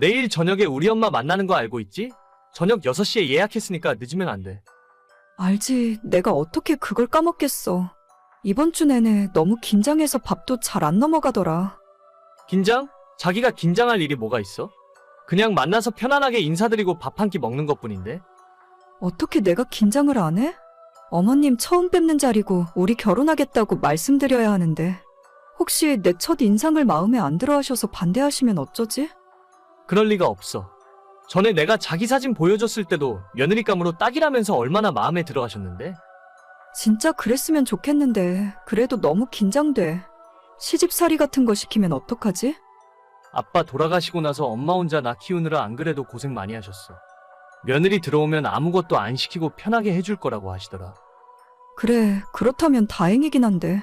내일 저녁에 우리 엄마 만나는 거 알고 있지? 저녁 6시에 예약했으니까 늦으면 안 돼. 알지. 내가 어떻게 그걸 까먹겠어. 이번 주 내내 너무 긴장해서 밥도 잘 안 넘어가더라. 긴장? 자기가 긴장할 일이 뭐가 있어? 그냥 만나서 편안하게 인사드리고 밥 한 끼 먹는 것 뿐인데? 어떻게 내가 긴장을 안 해? 어머님 처음 뵙는 자리고 우리 결혼하겠다고 말씀드려야 하는데. 혹시 내 첫 인상을 마음에 안 들어 하셔서 반대하시면 어쩌지? 그럴 리가 없어. 전에 내가 자기 사진 보여줬을 때도 며느리감으로 딱이라면서 얼마나 마음에 들어 하셨는데? 진짜 그랬으면 좋겠는데. 그래도 너무 긴장돼. 시집살이 같은 거 시키면 어떡하지? 아빠 돌아가시고 나서 엄마 혼자 나 키우느라 안 그래도 고생 많이 하셨어. 며느리 들어오면 아무것도 안 시키고 편하게 해줄 거라고 하시더라. 그래, 그렇다면 다행이긴 한데.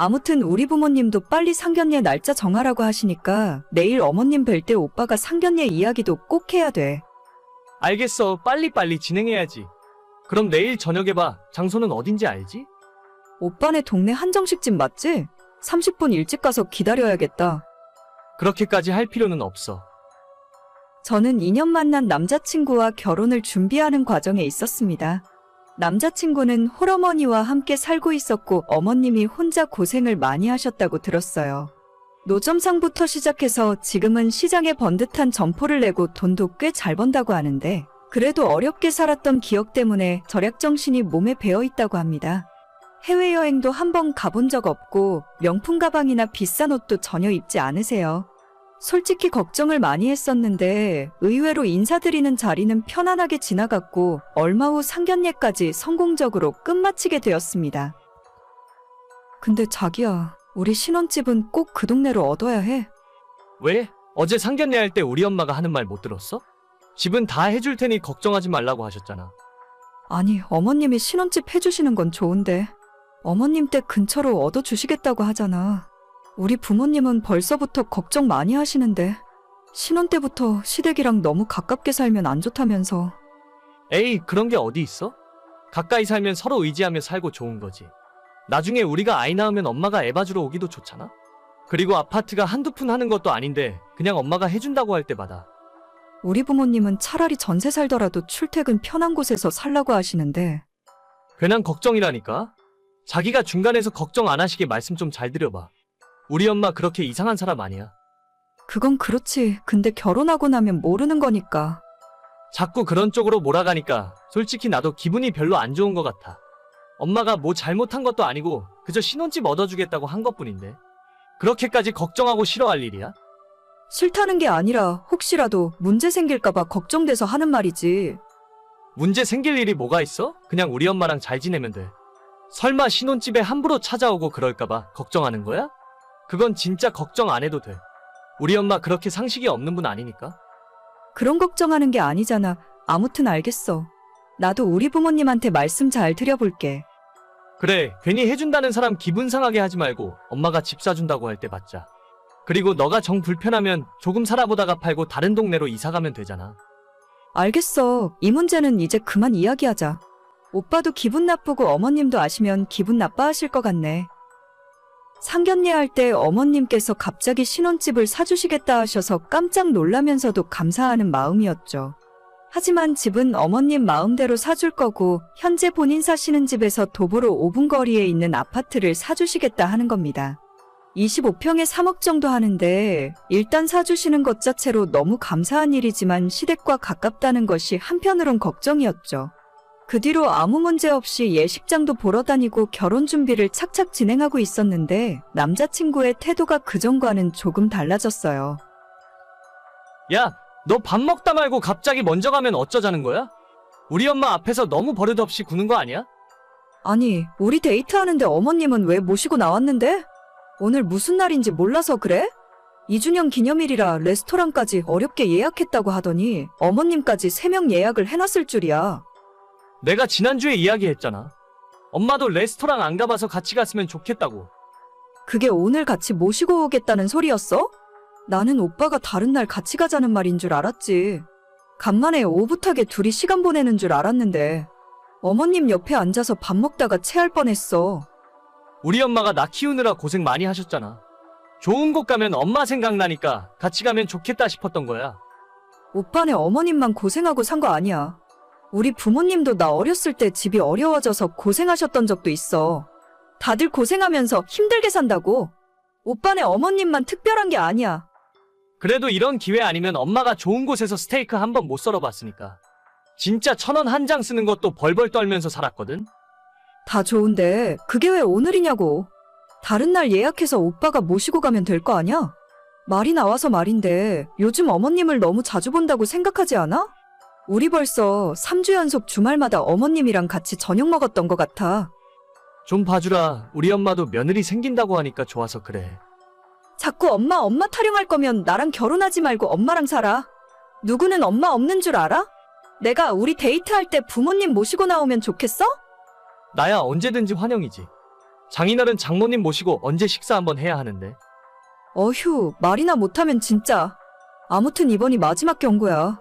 아무튼 우리 부모님도 빨리 상견례 날짜 정하라고 하시니까 내일 어머님 뵐 때 오빠가 상견례 이야기도 꼭 해야 돼. 알겠어. 빨리빨리 진행해야지. 그럼 내일 저녁에 봐. 장소는 어딘지 알지? 오빠네 동네 한정식집 맞지? 30분 일찍 가서 기다려야겠다. 그렇게까지 할 필요는 없어. 저는 2년 만난 남자친구와 결혼을 준비하는 과정에 있었습니다. 남자친구는 홀어머니와 함께 살고 있었고 어머님이 혼자 고생을 많이 하셨다고 들었어요. 노점상부터 시작해서 지금은 시장에 번듯한 점포를 내고 돈도 꽤 잘 번다고 하는데 그래도 어렵게 살았던 기억 때문에 절약 정신이 몸에 배어 있다고 합니다. 해외여행도 한 번 가본 적 없고 명품 가방이나 비싼 옷도 전혀 입지 않으세요. 솔직히 걱정을 많이 했었는데 의외로 인사드리는 자리는 편안하게 지나갔고 얼마 후 상견례까지 성공적으로 끝마치게 되었습니다. 근데 자기야, 우리 신혼집은 꼭 그 동네로 얻어야 해. 왜? 어제 상견례 할 때 우리 엄마가 하는 말 못 들었어? 집은 다 해줄 테니 걱정하지 말라고 하셨잖아. 아니, 어머님이 신혼집 해주시는 건 좋은데 어머님 댁 근처로 얻어주시겠다고 하잖아. 우리 부모님은 벌써부터 걱정 많이 하시는데 신혼 때부터 시댁이랑 너무 가깝게 살면 안 좋다면서. 에이, 그런 게 어디 있어? 가까이 살면 서로 의지하며 살고 좋은 거지. 나중에 우리가 아이 낳으면 엄마가 애 봐주러 오기도 좋잖아? 그리고 아파트가 한두 푼 하는 것도 아닌데 그냥 엄마가 해준다고 할 때마다 우리 부모님은 차라리 전세 살더라도 출퇴근 편한 곳에서 살라고 하시는데 괜한 걱정이라니까? 자기가 중간에서 걱정 안 하시게 말씀 좀 잘 드려봐. 우리 엄마 그렇게 이상한 사람 아니야. 그건 그렇지. 근데 결혼하고 나면 모르는 거니까. 자꾸 그런 쪽으로 몰아가니까 솔직히 나도 기분이 별로 안 좋은 것 같아. 엄마가 뭐 잘못한 것도 아니고 그저 신혼집 얻어주겠다고 한 것뿐인데. 그렇게까지 걱정하고 싫어할 일이야? 싫다는 게 아니라 혹시라도 문제 생길까봐 걱정돼서 하는 말이지. 문제 생길 일이 뭐가 있어? 그냥 우리 엄마랑 잘 지내면 돼. 설마 신혼집에 함부로 찾아오고 그럴까봐 걱정하는 거야? 그건 진짜 걱정 안 해도 돼. 우리 엄마 그렇게 상식이 없는 분 아니니까. 그런 걱정하는 게 아니잖아. 아무튼 알겠어. 나도 우리 부모님한테 말씀 잘 드려볼게. 그래, 괜히 해준다는 사람 기분 상하게 하지 말고 엄마가 집 사준다고 할 때 받자. 그리고 너가 정 불편하면 조금 살아보다가 팔고 다른 동네로 이사 가면 되잖아. 알겠어. 이 문제는 이제 그만 이야기하자. 오빠도 기분 나쁘고 어머님도 아시면 기분 나빠하실 것 같네. 상견례 할 때 어머님께서 갑자기 신혼집을 사주시겠다 하셔서 깜짝 놀라면서도 감사하는 마음이었죠. 하지만 집은 어머님 마음대로 사줄 거고 현재 본인 사시는 집에서 도보로 5분 거리에 있는 아파트를 사주시겠다 하는 겁니다. 25평에 3억 정도 하는데 일단 사주시는 것 자체로 너무 감사한 일이지만 시댁과 가깝다는 것이 한편으론 걱정이었죠. 그 뒤로 아무 문제 없이 예식장도 보러 다니고 결혼 준비를 착착 진행하고 있었는데 남자친구의 태도가 그전과는 조금 달라졌어요. 야, 너 밥 먹다 말고 갑자기 먼저 가면 어쩌자는 거야? 우리 엄마 앞에서 너무 버릇없이 구는 거 아니야? 아니, 우리 데이트하는데 어머님은 왜 모시고 나왔는데? 오늘 무슨 날인지 몰라서 그래? 2주년 기념일이라 레스토랑까지 어렵게 예약했다고 하더니 어머님까지 3명 예약을 해놨을 줄이야. 내가 지난주에 이야기했잖아. 엄마도 레스토랑 안 가봐서 같이 갔으면 좋겠다고. 그게 오늘 같이 모시고 오겠다는 소리였어? 나는 오빠가 다른 날 같이 가자는 말인 줄 알았지. 간만에 오붓하게 둘이 시간 보내는 줄 알았는데 어머님 옆에 앉아서 밥 먹다가 체할 뻔했어. 우리 엄마가 나 키우느라 고생 많이 하셨잖아. 좋은 곳 가면 엄마 생각나니까 같이 가면 좋겠다 싶었던 거야. 오빠네 어머님만 고생하고 산 거 아니야. 우리 부모님도 나 어렸을 때 집이 어려워져서 고생하셨던 적도 있어. 다들 고생하면서 힘들게 산다고. 오빠네 어머님만 특별한 게 아니야. 그래도 이런 기회 아니면 엄마가 좋은 곳에서 스테이크 한 번 못 썰어봤으니까. 진짜 천 원 한 장 쓰는 것도 벌벌 떨면서 살았거든? 다 좋은데 그게 왜 오늘이냐고. 다른 날 예약해서 오빠가 모시고 가면 될 거 아냐? 말이 나와서 말인데 요즘 어머님을 너무 자주 본다고 생각하지 않아? 우리 벌써 3주 연속 주말마다 어머님이랑 같이 저녁 먹었던 것 같아. 좀 봐주라. 우리 엄마도 며느리 생긴다고 하니까 좋아서 그래. 자꾸 엄마 엄마 타령할 거면 나랑 결혼하지 말고 엄마랑 살아. 누구는 엄마 없는 줄 알아? 내가 우리 데이트할 때 부모님 모시고 나오면 좋겠어? 나야 언제든지 환영이지. 장인어른 장모님 모시고 언제 식사 한번 해야 하는데. 어휴, 말이나 못하면 진짜. 아무튼 이번이 마지막 경고야.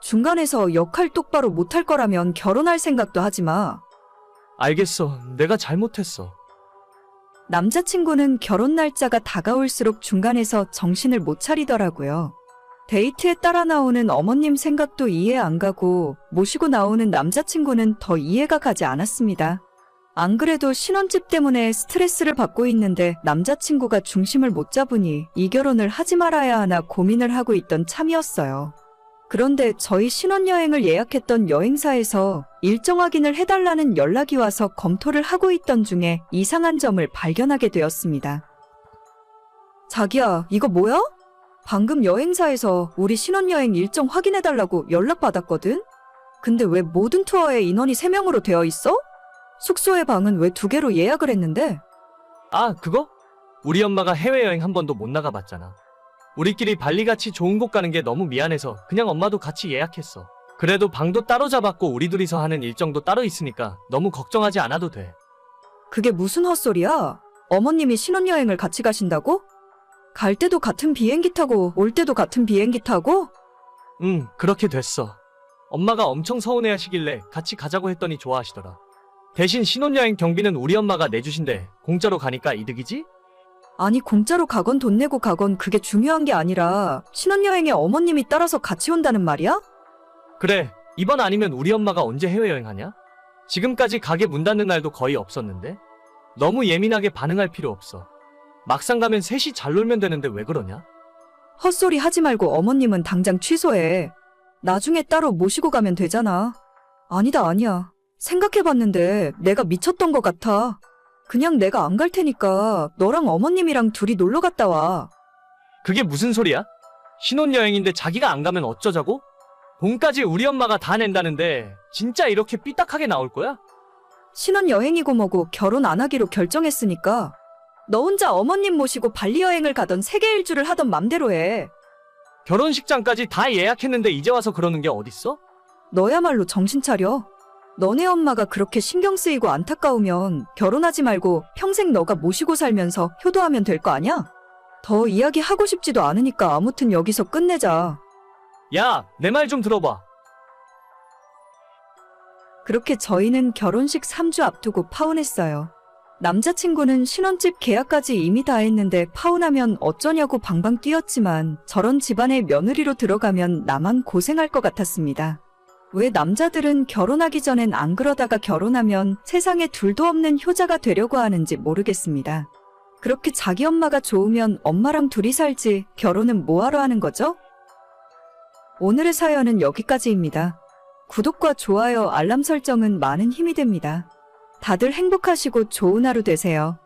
중간에서 역할 똑바로 못할 거라면 결혼할 생각도 하지 마. 알겠어. 내가 잘못했어. 남자친구는 결혼 날짜가 다가올수록 중간에서 정신을 못 차리더라고요. 데이트에 따라 나오는 어머님 생각도 이해 안 가고 모시고 나오는 남자친구는 더 이해가 가지 않았습니다. 안 그래도 신혼집 때문에 스트레스를 받고 있는데 남자친구가 중심을 못 잡으니 이 결혼을 하지 말아야 하나 고민을 하고 있던 참이었어요. 그런데 저희 신혼여행을 예약했던 여행사에서 일정 확인을 해달라는 연락이 와서 검토를 하고 있던 중에 이상한 점을 발견하게 되었습니다. 자기야, 이거 뭐야? 방금 여행사에서 우리 신혼여행 일정 확인해달라고 연락받았거든? 근데 왜 모든 투어에 인원이 3명으로 되어 있어? 숙소의 방은 왜 두 개로 예약을 했는데? 아, 그거? 우리 엄마가 해외여행 한 번도 못 나가봤잖아. 우리끼리 발리같이 좋은 곳 가는 게 너무 미안해서 그냥 엄마도 같이 예약했어. 그래도 방도 따로 잡았고 우리 둘이서 하는 일정도 따로 있으니까 너무 걱정하지 않아도 돼. 그게 무슨 헛소리야? 어머님이 신혼여행을 같이 가신다고? 갈 때도 같은 비행기 타고 올 때도 같은 비행기 타고? 응, 그렇게 됐어. 엄마가 엄청 서운해 하시길래 같이 가자고 했더니 좋아하시더라. 대신 신혼여행 경비는 우리 엄마가 내주신대. 공짜로 가니까 이득이지? 아니 공짜로 가건 돈 내고 가건 그게 중요한 게 아니라 신혼여행에 어머님이 따라서 같이 온다는 말이야? 그래, 이번 아니면 우리 엄마가 언제 해외여행하냐? 지금까지 가게 문 닫는 날도 거의 없었는데? 너무 예민하게 반응할 필요 없어. 막상 가면 셋이 잘 놀면 되는데 왜 그러냐? 헛소리 하지 말고 어머님은 당장 취소해. 나중에 따로 모시고 가면 되잖아. 아니다 아니야. 생각해봤는데 내가 미쳤던 것 같아. 그냥 내가 안 갈 테니까 너랑 어머님이랑 둘이 놀러 갔다 와. 그게 무슨 소리야? 신혼여행인데 자기가 안 가면 어쩌자고? 돈까지 우리 엄마가 다 낸다는데 진짜 이렇게 삐딱하게 나올 거야? 신혼여행이고 뭐고 결혼 안 하기로 결정했으니까 너 혼자 어머님 모시고 발리 여행을 가던 세계 일주를 하던 맘대로 해. 결혼식장까지 다 예약했는데 이제 와서 그러는 게 어딨어? 너야말로 정신 차려. 너네 엄마가 그렇게 신경 쓰이고 안타까우면 결혼하지 말고 평생 너가 모시고 살면서 효도하면 될 거 아냐? 더 이야기하고 싶지도 않으니까 아무튼 여기서 끝내자. 야, 내 말 좀 들어봐. 그렇게 저희는 결혼식 3주 앞두고 파혼했어요. 남자친구는 신혼집 계약까지 이미 다 했는데 파혼하면 어쩌냐고 방방 뛰었지만 저런 집안의 며느리로 들어가면 나만 고생할 것 같았습니다. 왜 남자들은 결혼하기 전엔 안 그러다가 결혼하면 세상에 둘도 없는 효자가 되려고 하는지 모르겠습니다. 그렇게 자기 엄마가 좋으면 엄마랑 둘이 살지 결혼은 뭐하러 하는 거죠? 오늘의 사연은 여기까지입니다. 구독과 좋아요, 알람 설정은 많은 힘이 됩니다. 다들 행복하시고 좋은 하루 되세요.